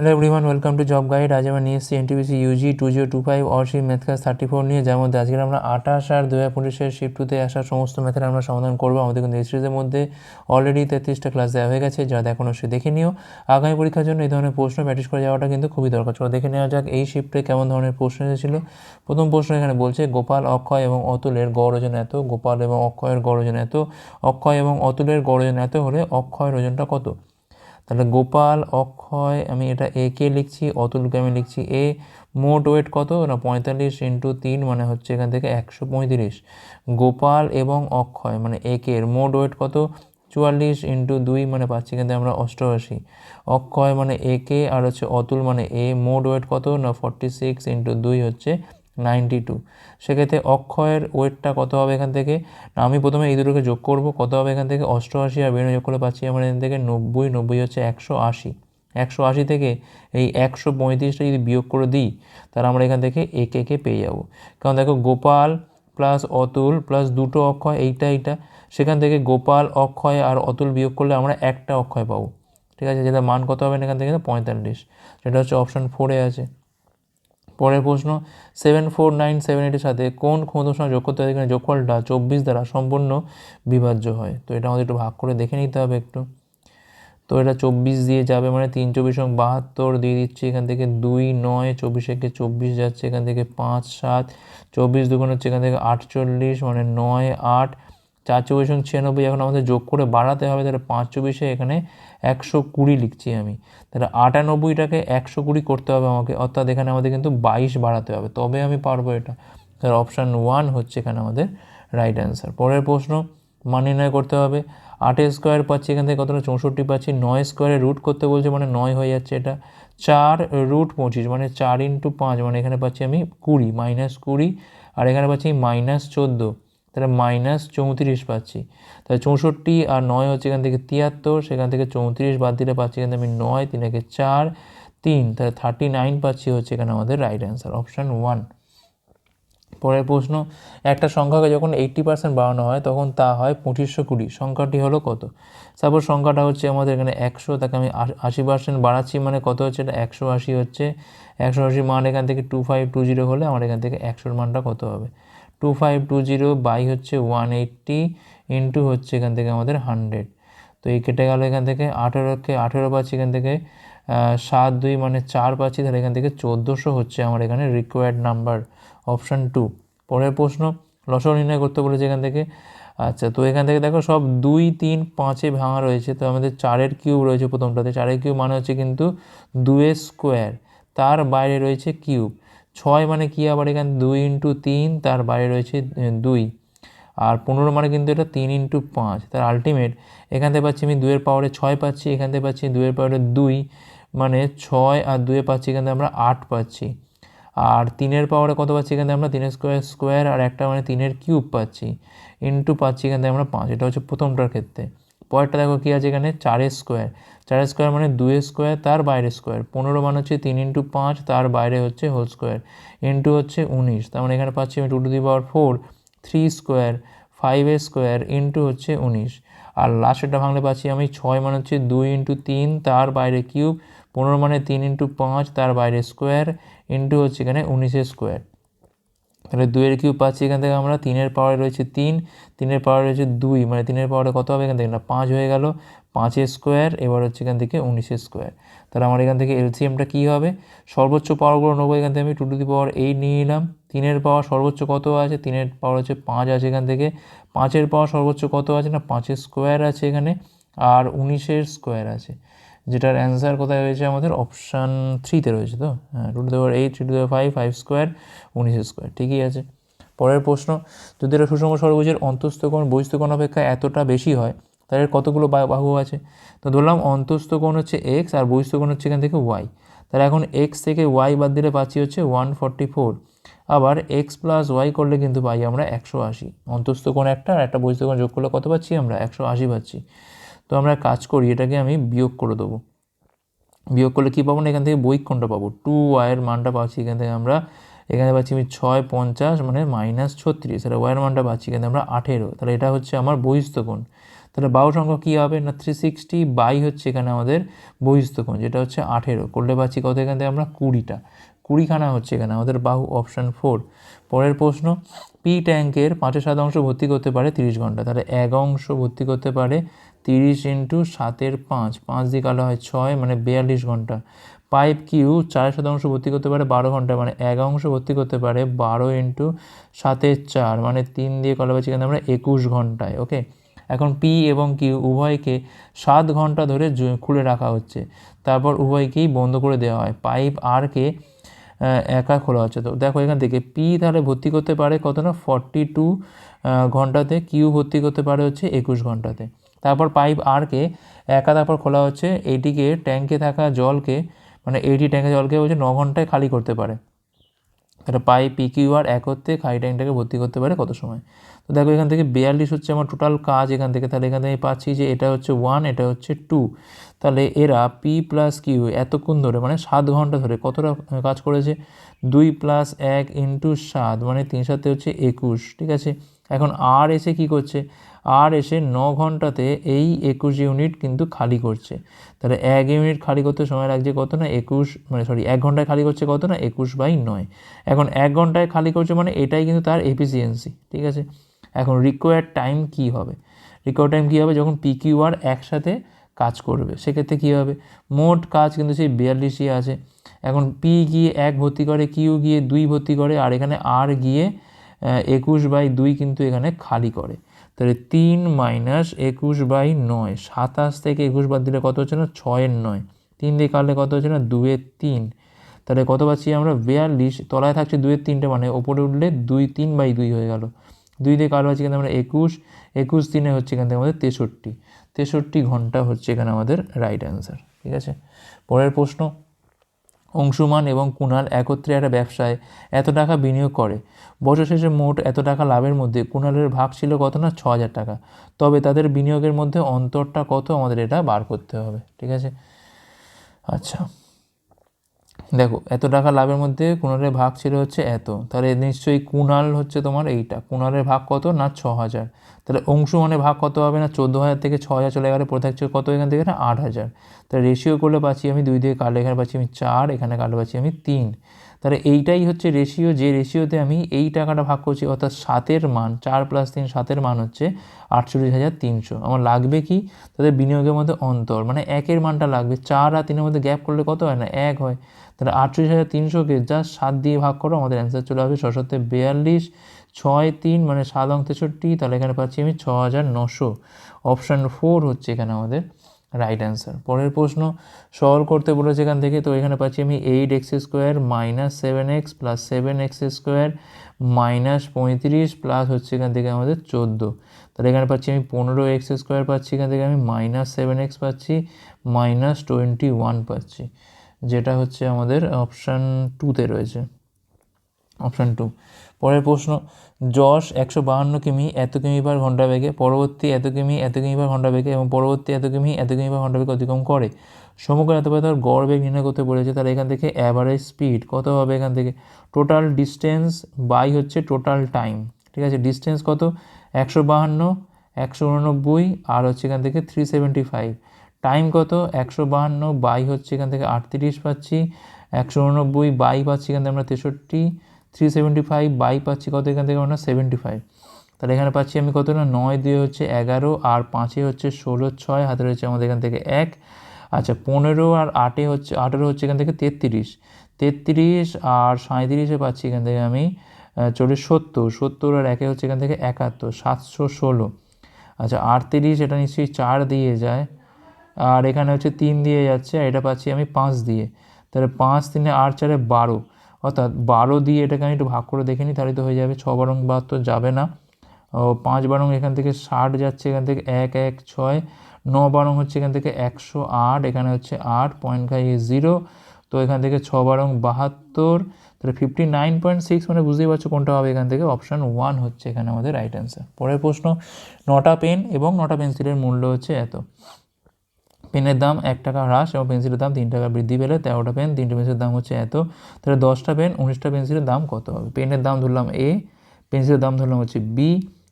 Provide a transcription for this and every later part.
Hello everyone welcome to job guide আজ আমরা নিয়ে এসেছি NTPC UG two zero two five math class thirty four নিয়ে, যার মধ্যে আজকে আমরা আঠাশ আর দু হাজার পঁচিশের শিফট টুতে আসা সমস্ত ম্যাথের আমরা সমাধান করব। আমাদের কিন্তু এই সিরিজের মধ্যে অলরেডি তেত্রিশটা ক্লাস দেওয়া হয়ে গেছে, যারা এখনও সে দেখে নিও। আগামী পরীক্ষার জন্য এই ধরনের প্রশ্ন প্র্যাকটিস করে যাওয়াটা কিন্তু খুবই দরকার। ছিল দেখে নেওয়া যাক এই শিফটে কেমন ধরনের প্রশ্ন এসেছিল। প্রথম প্রশ্ন এখানে বলছে, গোপাল, অক্ষয় এবং অতুলের গড় ওজন এত? গোপাল এবং অক্ষয়ের গড় ওজন এত? অক্ষয় এবং অতুলের গড় ওজন এত হলে অক্ষয়ের ওজনটা কত? তাহলে গোপাল, অক্ষয়, আমি এটা এ কে লিখছি, অতুলকে আমি লিখছি এ মোট ওয়েট কত? না, পঁয়তাল্লিশ ইন্টু তিন মানে হচ্ছে এখান থেকে একশো পঁয়ত্রিশ। গোপাল এবং অক্ষয় মানে একের মোট ওয়েট কত? চুয়াল্লিশ ইন্টু দুই মানে পাচ্ছি কিন্তু আমরা অষ্টআশি। অক্ষয় মানে এ কে, আর হচ্ছে অতুল মানে এ মোট ওয়েট কত? না ফর্টি সিক্স ইন্টু দুই হচ্ছে নাইনটি টু সেক্ষেত্রে অক্ষয়ের ওয়েটটা কত হবে এখান থেকে? না, আমি প্রথমে এই দুটোকে যোগ করব। কত হবে এখান থেকে? অষ্টআশি আর বিরানব্বই যোগ করলে পাচ্ছি আমরা এখান থেকে নব্বই। নব্বই হচ্ছে একশো আশি। একশো আশি থেকে এই একশো পঁয়ত্রিশটা যদি বিয়োগ করে দিই, তাহলে আমরা এখান থেকে এক একে পেয়ে যাব। কারণ দেখো, গোপাল প্লাস অতুল প্লাস দুটো অক্ষয়, এইটা এইটা, সেখান থেকে গোপাল, অক্ষয় আর অতুল বিয়োগ করলে আমরা একটা অক্ষয় পাবো। ঠিক আছে? যেটা মান কত হবে এখান থেকে পঁয়তাল্লিশ। সেটা হচ্ছে অপশান ফোরে আছে। পরের প্রশ্ন সেভেন ফোর নাইন সেভেন এইটের সাথে কোন ক্ষমতার সঙ্গে যোগ করতে হয় এখানে যোগফলটা চব্বিশ দ্বারা সম্পূর্ণ বিভাজ্য হয়? তো এটা আমাদের একটু ভাগ করে দেখে নিতে হবে একটু। তো এটা চব্বিশ দিয়ে যাবে মানে তিন চব্বিশ এবং বাহাত্তর দিয়ে দিচ্ছি এখান থেকে দুই নয়, চব্বিশ একে চব্বিশ যাচ্ছে এখান থেকে পাঁচ সাত, চব্বিশ দুগুণ হচ্ছে এখান থেকে আটচল্লিশ মানে নয় আট, চার চব্বিশ এবং ছিয়ানব্বই এখন আমাদের যোগ করে বাড়াতে হবে, তাহলে পাঁচ চব্বিশে এখানে একশো কুড়ি লিখছি আমি। তাহলে আটানব্বইটাকে একশো কুড়ি করতে হবে আমাকে, অর্থাৎ এখানে আমাদের কিন্তু বাইশ বাড়াতে হবে। তবে আমি পারব এটা। তাহলে অপশান ওয়ান হচ্ছে এখানে আমাদের রাইট অ্যান্সার পরের প্রশ্ন, মান নির্ণয় করতে হবে। আটের স্কোয়ার পাচ্ছি এখান থেকে কতটা? চৌষট্টি পাচ্ছি। নয় স্কোয়ারে রুট করতে বলছে মানে নয় হয়ে যাচ্ছে এটা। চার রুট পঁচিশ মানে চার ইন্টু পাঁচ মানে এখানে পাচ্ছি আমি কুড়ি মাইনাস কুড়ি, আর এখানে পাচ্ছি মাইনাস চোদ্দ। তাহলে মাইনাস চৌত্রিশ পাচ্ছি। তাহলে চৌষট্টি আর নয় হচ্ছে এখান থেকে তিয়াত্তর, সেখান থেকে চৌত্রিশ বাদ দিলে পাচ্ছি এখান থেকে আমি নয়, তিন একে চার, তিন। তাহলে থার্টি নাইন পাচ্ছি হচ্ছে এখানে আমাদের রাইট অ্যান্সার অপশান ওয়ান পরের প্রশ্ন, একটা সংখ্যাকে যখন এইট্টি পার্সেন্ট বাড়ানো হয়, তখন তা হয় পঁচিশশো কুড়ি। সংখ্যাটি হলো কত? সাপোজ সংখ্যাটা হচ্ছে আমাদের এখানে একশো, তাকে আমি আশি পার্সেন্ট বাড়াচ্ছি মানে কত হচ্ছে? এটা একশো আশি হচ্ছে। একশো আশি মান এখান থেকে টু ফাইভ টু জিরো হলে আমার এখান থেকে একশোর মানটা কত হবে? Two five two zero by হচ্ছে ওয়ান এইট্টি ইন্টু হচ্ছে এখান থেকে আমাদের হান্ড্রেড তো এই কেটে গেল এখান থেকে আঠেরোকে আঠেরো পাচ্ছি এখান থেকে সাত দুই মানে চার পাচ্ছি, তাহলে এখান থেকে চোদ্দোশো হচ্ছে আমার এখানে রিকোয়ার্ড নাম্বার অপশান টু পরের প্রশ্ন লসও নির্ণয় করতে বলেছে এখান থেকে। আচ্ছা তো এখান থেকে দেখো সব দুই, তিন, পাঁচে ভাঙা রয়েছে, তো আমাদের চারের কিউব রয়েছে প্রথমটাতে। চারের কিউব মানে হচ্ছে কিন্তু দুয়ের স্কোয়ার তার বাইরে রয়েছে কিউব ছয় মানে কী? আবার এখানে দুই ইন্টু তিন, তার বাইরে রয়েছে দুই। আর পনেরো মানে কিন্তু এটা তিন ইন্টু পাঁচ, তার আলটিমেট এখান থেকে পাচ্ছি আমি দুয়ের পাওয়ারে ছয় পাচ্ছি, এখান থেকে পাচ্ছি দুয়ের পাওয়ারে দুই মানে ছয় আর দুয়ে পাচ্ছি এখান থেকে আমরা আট পাচ্ছি। আর তিনের পাওয়ারে কত পাচ্ছি? এখান থেকে আমরা তিনের স্কোয়ার স্কোয়ার আর একটা মানে তিনের কিউব পাচ্ছি। ইন্টু পাচ্ছি এখান থেকে আমরা পাঁচ, এটা হচ্ছে প্রথমটার ক্ষেত্রে। পরেরটা দেখো কী আছে এখানে? চারের স্কোয়ার চারের স্কোয়ার মানে দুয়ের স্কোয়ার, তার বাইরে স্কোয়ার। পনেরো মানে হচ্ছে তিন ইন্টু পাঁচ, তার বাইরে হচ্ছে হোল স্কোয়ার। ইন্টু হচ্ছে উনিশ, তার মানে এখানে পাচ্ছি আমি two to the power four three square ফাইভের স্কোয়ার ইন্টু হচ্ছে উনিশ। আর লাস্টেরটা ভাঙলে পাচ্ছি আমি ছয় মানে হচ্ছে দুই ইন্টু তিন, তার বাইরে কিউব। পনেরো মানে তিন ইন্টু পাঁচ, তার বাইরে স্কোয়ার ইন্টু হচ্ছে এখানে উনিশের স্কোয়ার। তাহলে দুইয়ের কিউব পাচ্ছি এখান থেকে আমরা, তিনের পাওয়ারে রয়েছে তিন, তিনের পাওয়ারে রয়েছে দুই মানে তিনের পাওয়ারে কত হবে এখান থেকে? না, পাঁচ হয়ে গেল। পাঁচের স্কোয়ার, এবার হচ্ছে এখান থেকে উনিশের স্কোয়ার। তাহলে আমার এখান থেকে এলসিএমটা কী হবে? সর্বোচ্চ পাওয়ারগুলো নেব এখান থেকে আমি two to the power eight নিয়ে নিলাম। তিনের পাওয়ার সর্বোচ্চ কত আছে? তিনের পাওয়ার হচ্ছে পাঁচ আছে এখান থেকে। পাঁচের পাওয়ার সর্বোচ্চ কত আছে না? পাঁচের স্কোয়ার আছে এখানে, আর উনিশের স্কোয়ার আছে। যেটার অ্যান্সার কোথায় রয়েছে আমাদের অপশান থ্রিতে রয়েছে তো? হ্যাঁ two to the power eight three two the power five five square উনিশ স্কোয়ার ঠিকই আছে। পরের প্রশ্ন, যদি এটা সুষম সর্বভুজের অন্তস্থ কোণ বহিস্থ কোণ অপেক্ষা এতটা বেশি হয় তাহলে কতগুলো বাহু আছে? তো ধরলাম অন্তস্থ কোণ হচ্ছে এক্স আর বহিস্থ কোণ হচ্ছে এখান থেকে ওয়াই তাহলে এখন এক্স থেকে ওয়াই বাদ দিলে পাচ্ছি হচ্ছে ওয়ান ফর্টি ফোর আবার এক্স প্লাস ওয়াই করলে কিন্তু পাই আমরা একশো আশি। অন্তস্থ কোণ একটা আর একটা বহিস্থ কোণ যোগ করলে কত পাচ্ছি আমরা? একশো আশি পাচ্ছি। তো আমরা কাজ করি, এটাকে আমি বিয়োগ করে দেবো। বিয়োগ করলে কী পাবো না? এখান থেকে কোনটা পাবো। টু ওয়াইয়ের মানটা পাচ্ছি, এখান থেকে আমরা এখানে পাচ্ছি আমি ছয় পঞ্চাশ মানে মাইনাস ছত্রিশ। তাহলে ওয়াইয়ের মানটা পাচ্ছি, এখানে আমরা আঠেরো। তাহলে এটা হচ্ছে আমার বহিস্থ কোণ। তাহলে বাহু সংখ্যা কী হবে? না থ্রি সিক্সটি বাই হচ্ছে এখানে আমাদের বহিস্থ কোণ, যেটা হচ্ছে আঠেরো। করলে পাচ্ছি কত এখান থেকে আমরা? কুড়িটা। কুড়িখানা হচ্ছে এখানে আমাদের বাহু অপশান ফোর পরের প্রশ্ন পি ট্যাঙ্কের পাঁচের সাত অংশ ভর্তি করতে পারে তিরিশ ঘণ্টা। তাহলে এক অংশ ভর্তি করতে পারে তিরিশ ইন্টু সাতের পাঁচ। পাঁচ দিয়ে কালো হয় ছয় মানে বিয়াল্লিশ ঘণ্টা। পাইপ কিউ চার শতাংশ ভর্তি করতে পারে বারো ঘণ্টা মানে এক অংশ ভর্তি করতে পারে বারো ইন্টু সাতের চার মানে তিন দিয়ে কলা পাচ্ছি কিন্তু আমরা একুশ ঘন্টায় ওকে এখন পি এবং কিউ উভয়কে সাত ঘণ্টা ধরে খুলে রাখা হচ্ছে। তারপর উভয়কেই বন্ধ করে দেওয়া হয়। পাইপ আরকে একা খোলা হচ্ছে। তো দেখো এখান থেকে পি তাহলে ভর্তি করতে পারে কত না? Forty two ঘন্টাতে। কিউ ভর্তি করতে পারে হচ্ছে একুশ ঘন্টাতে। তারপর পাইপ আরকে একা তারপর খোলা হচ্ছে। এইটিকে ট্যাঙ্কে থাকা জলকে মানে এইটি ট্যাঙ্কে জলকে বলছে ন ঘন্টায় খালি করতে পারে। তাহলে পাইপ, পি, কিউ আর একত্রে খালি ট্যাঙ্কটাকে ভর্তি করতে পারে কত সময়? তো দেখো এখান থেকে বিয়াল্লিশ হচ্ছে আমার টোটাল কাজ এখান থেকে। তাহলে এখান থেকে পাচ্ছি যে এটা হচ্ছে ওয়ান এটা হচ্ছে টু তাহলে এরা পি প্লাস কিউ এতক্ষণ ধরে মানে সাত ঘণ্টা ধরে কতটা কাজ করেছে? দুই প্লাস এক ইন্টু সাত মানে তিন সাথে হচ্ছে একুশ, ঠিক আছে? এখন আর এসে কি করছে? আর এসে ন ঘন্টাতে এই একুশ ইউনিট কিন্তু খালি করছে। তাহলে এক ইউনিট খালি করতে সময় লাগছে কত না? একুশ মানে সরি এক ঘন্টায় খালি করছে কত না? একুশ বাই নয়। এখন এক ঘন্টায় খালি করছে মানে এটাই কিন্তু তার এফিসিয়েন্সি ঠিক আছে? এখন রিকোয়ার্ড টাইম কী হবে? রিকোয়ার্ড টাইম কী হবে? যখন পিকিউআর একসাথে কাজ করবে, সেক্ষেত্রে কী হবে? মোট কাজ কিন্তু সেই বিয়াল্লিশই আছে। এখন পি গিয়ে এক ভর্তি করে কিউ গিয়ে দুই ভর্তি করে, আর এখানে আর গিয়ে একুশ বাই দুই কিন্তু এখানে খালি করে। তাহলে তিন মাইনাস একুশ বাই নয়, সাতাশ থেকে একুশ বাদ দিলে কত হচ্ছে না? ছয়ের নয়। তিন দিয়ে কাটলে কত হচ্ছে না? দুয়ের তিন। তাহলে কত পাচ্ছি আমরা? বিয়াল্লিশ। তলায় থাকছে দুয়ের তিনটে মানে ওপরে উঠলে দুই, তিন বাই দুই হয়ে গেল। দুই দিয়ে কালো আছে এখানে আমরা একুশ একুশ দিনে হচ্ছে এখান থেকে আমাদের তেষট্টি। তেষট্টি ঘণ্টা হচ্ছে এখানে আমাদের রাইট অ্যান্সার ঠিক আছে? পরের প্রশ্ন, অংশুমান এবং কুণাল একত্রে একটা ব্যবসায় এত টাকা বিনিয়োগ করে। বছর শেষে মোট এত টাকা লাভের মধ্যে কুণালের ভাগ ছিল কত না? ছ হাজার টাকা। তবে তাদের বিনিয়োগের মধ্যে অন্তরটা কত? আমাদের এটা বার করতে হবে, ঠিক আছে? আচ্ছা। দেখো, এত টাকা লাভের মধ্যে কুণালের ভাগ ছিল হচ্ছে এত। তাহলে নিশ্চয়ই কুণাল হচ্ছে তোমার এইটা। কুণালের ভাগ কত? না ছ হাজার তাহলে অংশ মানে ভাগ কত হবে? না চোদ্দ হাজার থেকে ছ হাজার চলে গেলে পড়ে থাকছে কত এখান থেকে? না আট হাজার তাহলে রেশিও করলে পাচ্ছি আমি দুই দিয়ে কাটলে এখানে পাচ্ছি আমি চার, এখানে কাটলে পাচ্ছি আমি তিন। তাহলে এইটাই হচ্ছে রেশিও যে রেশিওতে আমি এই টাকাটা ভাগ করছি, অর্থাৎ সাতের মান, চার প্লাস তিন, সাতের মান হচ্ছে আটচল্লিশ হাজার তিনশো। আমার লাগবে কি? তাদের বিনিয়োগের মধ্যে অন্তর মানে একের মানটা লাগবে। চার আর তিনের মধ্যে গ্যাপ করলে কত হয়? না, এক হয়। তাহলে আটচল্লিশ হাজার তিনশোকে জাস্ট সাত দিয়ে ভাগ করো, আমাদের অ্যান্সার চলে আসবে ছশোতে বিয়াল্লিশ, ছয়, তিন মানে সাত অঙ্ক তেষট্টি, তাহলে এখানে পাচ্ছি আমি ছ হাজার নশো। অপশান ফোর হচ্ছে এখানে আমাদের রাইট অ্যান্সার পরের প্রশ্ন সলভ করতে বলেছে এখান থেকে, তো এখানে পাচ্ছি আমি eight x square minus seven x plus seven x square minus পঁয়ত্রিশ প্লাস হচ্ছে এখান থেকে আমাদের চোদ্দ। তাহলে এখানে পাচ্ছি আমি পনেরো এক্স স্কোয়ার পাচ্ছি এখান থেকে, আমি মাইনাস সেভেন এক্স পাচ্ছি মাইনাস টোয়েন্টি ওয়ান পাচ্ছি। যেটা হচ্ছে আমাদের অপশান টুতে রয়েছে। অপশান টু পরের প্রশ্ন, যশ একশো বাহান্ন কিমি, এত কিমি পার ঘণ্টা বেগে, পরবর্তী এত কিমি এত কিমি পার ঘণ্টা বেগে এবং পরবর্তী এত কিমি এত কিমি পার ঘণ্টা বেগে অতিক্রম করে। সমগ্র এত তার গড় বেগ নির্ণয় করতে বলেছে, তাহলে এখান থেকে অ্যাভারেজ স্পিড কত হবে এখান থেকে? টোটাল ডিস্টেন্স বাই হচ্ছে টোটাল টাইম ঠিক আছে? ডিস্টেন্স কত? একশো বাহান্ন, একশো উননব্বই, আর হচ্ছে এখান থেকে থ্রি সেভেন্টি ফাইভ টাইম কত? একশো বাহান্ন বাই হচ্ছে এখান থেকে আটত্রিশ পাচ্ছি। একশো উননব্বই বাই পাচ্ছি এখান থেকে আমরা তেষট্টি। থ্রি সেভেন্টি ফাইভ বাই পাচ্ছি কত এখান থেকে আমরা? Seventy five. তাহলে এখানে পাচ্ছি আমি কত না? নয় দিয়ে হচ্ছে এগারো আর পাঁচে হচ্ছে ষোলো, ছয়, হাতে রয়েছে আমাদের এখান থেকে এক। আচ্ছা পনেরো আর আটে হচ্ছে, আঠেরো হচ্ছে এখান থেকে তেত্রিশ। তেত্রিশ আর সাঁত্রিশে পাচ্ছি এখান থেকে আমি চল্লিশ সত্তর। সত্তর আর একে হচ্ছে এখান থেকে একাত্তর, সাতশো ষোলো। আচ্ছা আটত্রিশ এটা নিশ্চয়ই চার দিয়ে যায়। আর এখানে হচ্ছে তিন দিয়ে যাচ্ছে, আর এটা পাচ্ছি আমি পাঁচ দিয়ে। তাহলে পাঁচ তিনে আট চারে বারো। অর্থাৎ বারো দিয়ে এটাকে আমি একটু ভাগ করে দেখে নিই, তাহলে তো হয়ে যাবে ছ বারং বাহাত্তর যাবে না। ও পাঁচ বারং এখান থেকে ষাট যাচ্ছে, এখান থেকে এক এক, ছয়। ন বারং হচ্ছে এখান থেকে একশো আট, এখানে হচ্ছে আট পয়েন্ট ফাইভ জিরো তো এখান থেকে ছ বারং বাহাত্তর। তাহলে ফিফটি নাইন পয়েন্ট সিক্স মানে বুঝতেই পারছ কোনটা হবে এখান থেকে। অপশান ওয়ান হচ্ছে এখানে আমাদের রাইট অ্যান্সার পরের প্রশ্ন, নটা পেন এবং নটা পেন্সিলের মূল্য হচ্ছে এত। পেনের দাম এক টাকা হ্রাস এবং পেন্সিলের দাম তিন টাকা বৃদ্ধি পেলে তেরোটা পেন, তিনটে পেন্সিলের দাম হচ্ছে এত। তাহলে দশটা পেন, উনিশটা পেন্সিলের দাম কত হবে? পেনের দাম ধরলাম এ পেন্সিলের দাম ধরলাম হচ্ছে বি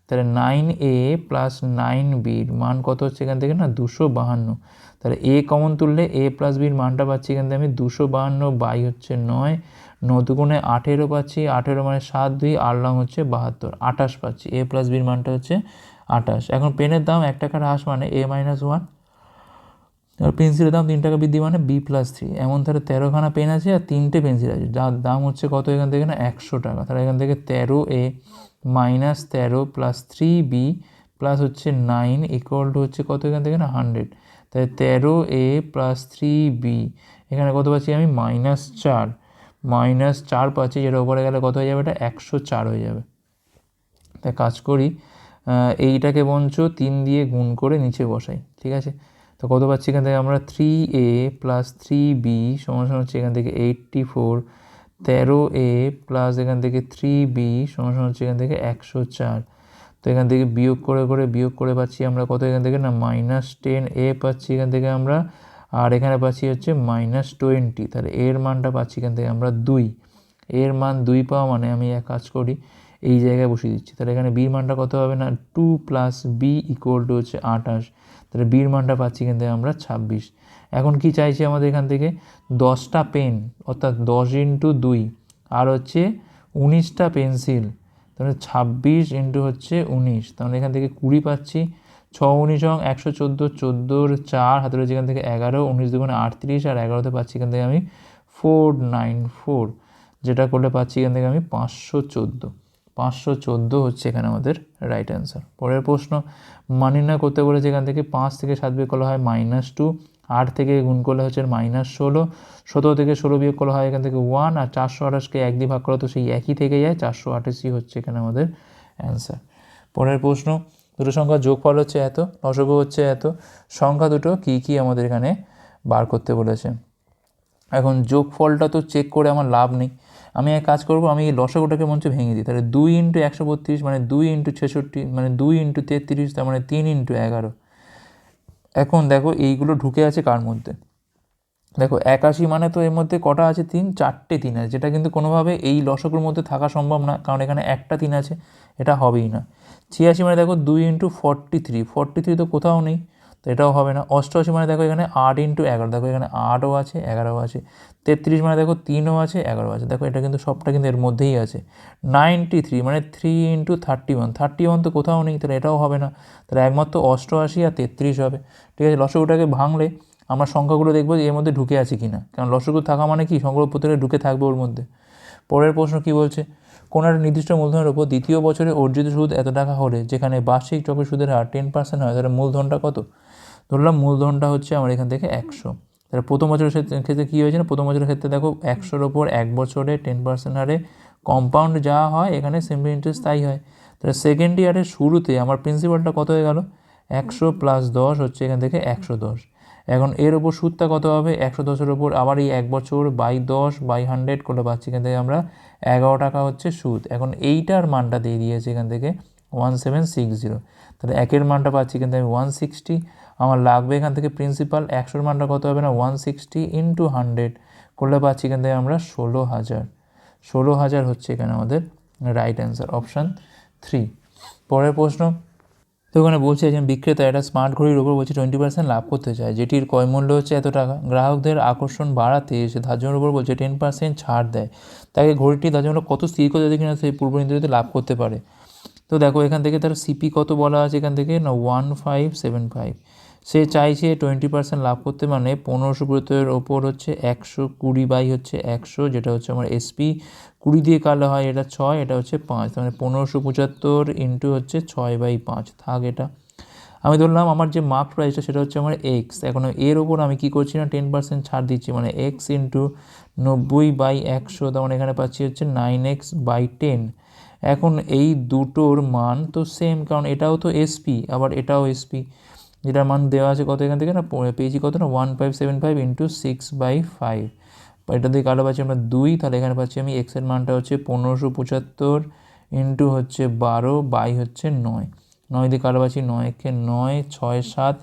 তাহলে নাইন এ প্লাস নাইন বির মান কত হচ্ছে এখান থেকে না? দুশো বাহান্ন। তাহলে এ কমন তুললে এ প্লাস বির মানটা পাচ্ছি এখান থেকে আমি দুশো বাহান্ন বাই হচ্ছে নয়। নদুগুণে আঠেরো পাচ্ছি, আঠেরো মানে সাত দুই, আর লং হচ্ছে বাহাত্তর। আঠাশ পাচ্ছি। এ প্লাস বির মানটা হচ্ছে আঠাশ। এখন পেনের দাম এক টাকার হ্রাস মানে এ মাইনাস ওয়ান আর পেন্সিলের দাম তিন টাকা বৃদ্ধি মানে বি প্লাস থ্রি এমন তাহলে তেরোখানা পেন আছে আর তিনটে পেন্সিল আছে। যার দাম হচ্ছে কত এখান থেকে না? একশো টাকা। তাহলে এখান থেকে তেরো এ মাইনাস তেরো প্লাস থ্রি বি প্লাস হচ্ছে নাইন ইকুয়াল টু হচ্ছে কত এখান থেকে না? হান্ড্রেড তাহলে তেরো এ প্লাস থ্রি বি এখানে কত পাচ্ছি আমি? মাইনাস চার। মাইনাস চার পাচ্ছি, যেটা ওপরে গেলে কত হয়ে যাবে? এটা একশো চার হয়ে যাবে। তাই কাজ করি। এইটাকে বঞ্চ, তিন দিয়ে গুণ করে নিচে বসাই। ঠিক আছে? তো কত পাচ্ছি এখান থেকে? আমরা three a plus three b সমান হচ্ছে এখান থেকে এইটটি ফোর তেরো এ প্লাস এখান থেকে থ্রি বি সমান সমান হচ্ছে এখান থেকে একশো চার। তো এখান থেকে বিয়োগ করে করে, বিয়োগ করে পাচ্ছি আমরা কত এখান থেকে? না মাইনাস টেন এ পাচ্ছি এখান থেকে আমরা, আর এখানে পাচ্ছি হচ্ছে মাইনাস টোয়েন্টি তাহলে এর মানটা পাচ্ছি এখান থেকে আমরা দুই। এর মান দুই পাওয়া মানে আমি এক কাজ করি, এই জায়গায় বসিয়ে দিচ্ছি। তাহলে এখানে বির মানটা কত হবে না? Two plus b equal to হচ্ছে আঠাশ। তাহলে বির মানটা পাচ্ছি কিন্তু আমরা ছাব্বিশ। এখন কি চাইছি আমাদের এখান থেকে? দশটা পেন, অর্থাৎ দশ ইন্টু দুই, আর হচ্ছে উনিশটা পেন্সিল। তাহলে ছাব্বিশ ইন্টু হচ্ছে উনিশ, তাহলে এখান থেকে কুড়ি পাচ্ছি। ছ উনিশ এবং একশো চোদ্দ, চোদ্দোর চার, হাতে রয়েছে এখান থেকে এগারো, উনিশ দুগুণে আটত্রিশ, আর এগারোতে পাচ্ছি এখান থেকে আমি ফোর নাইন ফোর যেটা করলে পাচ্ছি এখান থেকে আমি পাঁচশো চোদ্দ। পাঁচশো চোদ্দ হচ্ছে এখানে আমাদের রাইট অ্যান্সার পরের প্রশ্ন মানি না করতে বলেছে এখান থেকে পাঁচ থেকে সাত বিয়োগ করা হয় মাইনাস টু আট থেকে গুণ করলে হচ্ছে মাইনাস ষোলো, সতেরো থেকে ষোলো বিয়োগ করা হয় এখান থেকে ওয়ান আর চারশো আঠাশকে এক দিয়ে ভাগ করা তো সেই একই থেকে যায়, চারশো আঠাশই হচ্ছে এখানে আমাদের অ্যান্সার পরের প্রশ্ন, দুটো সংখ্যার যোগফল হচ্ছে এত লসগু হচ্ছে এত, সংখ্যা দুটো কী কী আমাদের এখানে বার করতে বলেছে। এখন যোগফলটা তো চেক করে আমার লাভ নেই। আমি এক কাজ করব, আমি এই লসাগুটাকে মঞ্চে ভেঙে দিই। তাহলে দুই ইন্টু একশো বত্রিশ মানে দুই ইন্টু ছেষট্টি মানে দুই ইন্টু তেত্রিশ, তার মানে তিন ইন্টু এগারো। এখন দেখো এইগুলো ঢুকে আছে কার মধ্যে? দেখো একাশি মানে তো এর মধ্যে কটা আছে? তিন, চারটে তিন আছে, যেটা কিন্তু কোনোভাবে এই লসকের মধ্যে থাকা সম্ভব না, কারণ এখানে একটা তিন আছে, এটা হবেই না। ছিয়াশি মানে দেখো দুই into forty three forty three তো কোথাও নেই। তো এটাও হবে না। অষ্টআশি মানে দেখো এখানে আট ইন্টু এগারো, দেখো এখানে আটও আছে, এগারোও আছে। তেত্রিশ মানে দেখো তিনও আছে এগারো আছে। দেখো এটা কিন্তু সবটা কিন্তু এর মধ্যেই আছে। নাইনটি থ্রি মানে three into thirty one thirty one তো কোথাও নেই, তাহলে এটাও হবে না। তাহলে একমাত্র অষ্টআশি আর তেত্রিশ হবে। ঠিক আছে, লসগুটাকে ভাঙলে আমরা সংখ্যাগুলো দেখব যে এর মধ্যে ঢুকে আছে কি না কারণ লসগু থাকা মানে কি? সংখ্যাগুলো প্রত্যেকটা ঢুকে থাকবে ওর মধ্যে। পরের প্রশ্ন কি বলছে? কোনো একটা নির্দিষ্ট মূলধনের ওপর দ্বিতীয় বছরে অর্জিত সুদ এত টাকা হলে, যেখানে বার্ষিক চক্রের সুদের হার টেন পার্সেন্ট হয়, তাহলে মূলধনটা কত? ধরলাম মূলধনটা হচ্ছে আমার এখান থেকে একশো। তাহলে প্রথম বছরের ক্ষেত্রে কী হয়েছে না প্রথম বছরের ক্ষেত্রে দেখো একশোর ওপর এক বছরে টেন পার্সেন্ট হারে কম্পাউন্ড যা হয়, এখানে সিম্পল ইন্টারেস্ট তাই হয়। তাহলে সেকেন্ড ইয়ারের শুরুতে আমার প্রিন্সিপালটা কত হয়ে গেল? একশো প্লাস দশ হচ্ছে এখান থেকে একশো দশ। এখন এর ওপর সুদটা কত হবে? একশো দশের ওপর আবার এই এক বছর বাই দশ বাই হান্ড্রেড করে পাচ্ছি এখান থেকে আমরা এগারো টাকা হচ্ছে সুদ। এখন এইটার মানটা দিয়ে দিয়েছে এখান থেকে ওয়ান সেভেন সিক্স জিরো তাহলে একের মানটা পাচ্ছি কিন্তু আমি ওয়ান সিক্সটি আমার লাগবে এখান থেকে প্রিন্সিপাল একশোর মানটা কত হবে না? ওয়ান সিক্সটি ইন্টু হান্ড্রেড করলে পাচ্ছি এখান থেকে আমরা ষোলো হাজার। ষোলো হাজার হচ্ছে এখানে আমাদের রাইট অ্যান্সার অপশান থ্রি পরের প্রশ্ন, তো ওখানে বলছে একজন বিক্রেতা একটা স্মার্ট ঘড়ির ওপর বলছে টোয়েন্টি পার্সেন্ট লাভ করতে চায়, যেটির ক্রয় মূল্য হচ্ছে এত টাকা। গ্রাহকদের আকর্ষণ বাড়াতে এসে ধার্যের উপর বলছে টেন পার্সেন্ট ছাড় দেয়। তাকে ঘড়িটি ধার্য কত স্থির করে কিনা সেই পূর্ব নির্ধারিত লাভ করতে পারে। তো দেখো এখান থেকে তার সিপি কত বলা আছে এখান থেকে? না ওয়ান ফাইভ সেভেন ফাইভ সে চাইছে টোয়েন্টি পার্সেন্ট লাভ করতে মানে পনেরোশো প্রত্যয়ের ওপর হচ্ছে একশো কুড়ি বাই হচ্ছে একশো, যেটা হচ্ছে আমার এসপি কুড়ি দিয়ে কালে হয় এটা ছয়, এটা হচ্ছে পাঁচ মানে পনেরোশো পঁচাত্তর ইন্টু হচ্ছে ছয় বাই পাঁচ, থাক এটা। আমি ধরলাম আমার যে মার্ক প্রাইসটা সেটা হচ্ছে আমার এক্স এখন এর ওপর আমি কী করছি না টেন পার্সেন্ট ছাড় দিচ্ছি মানে এক্স ইন্টু নব্বই বাই একশো তখন এখানে পাচ্ছি হচ্ছে নাইন এক্স বাই টেন এখন এই দুটোর মান তো সেম কারণ এটাও তো এসপি আবার এটাও এসপি যেটার মান দেওয়া আছে কত এখান থেকে না? পেয়েছি কত না one five seven five into six by five এটা দিয়ে কালো পাচ্ছি আমরা দুই, তাহলে এখানে পাচ্ছি আমি এক্সের মানটা হচ্ছে পনেরোশো পঁচাত্তর ইন্টু হচ্ছে বারো বাই হচ্ছে নয়। নয় দিয়ে কালো পাচ্ছি নয় একে নয়, ছয়, সাত।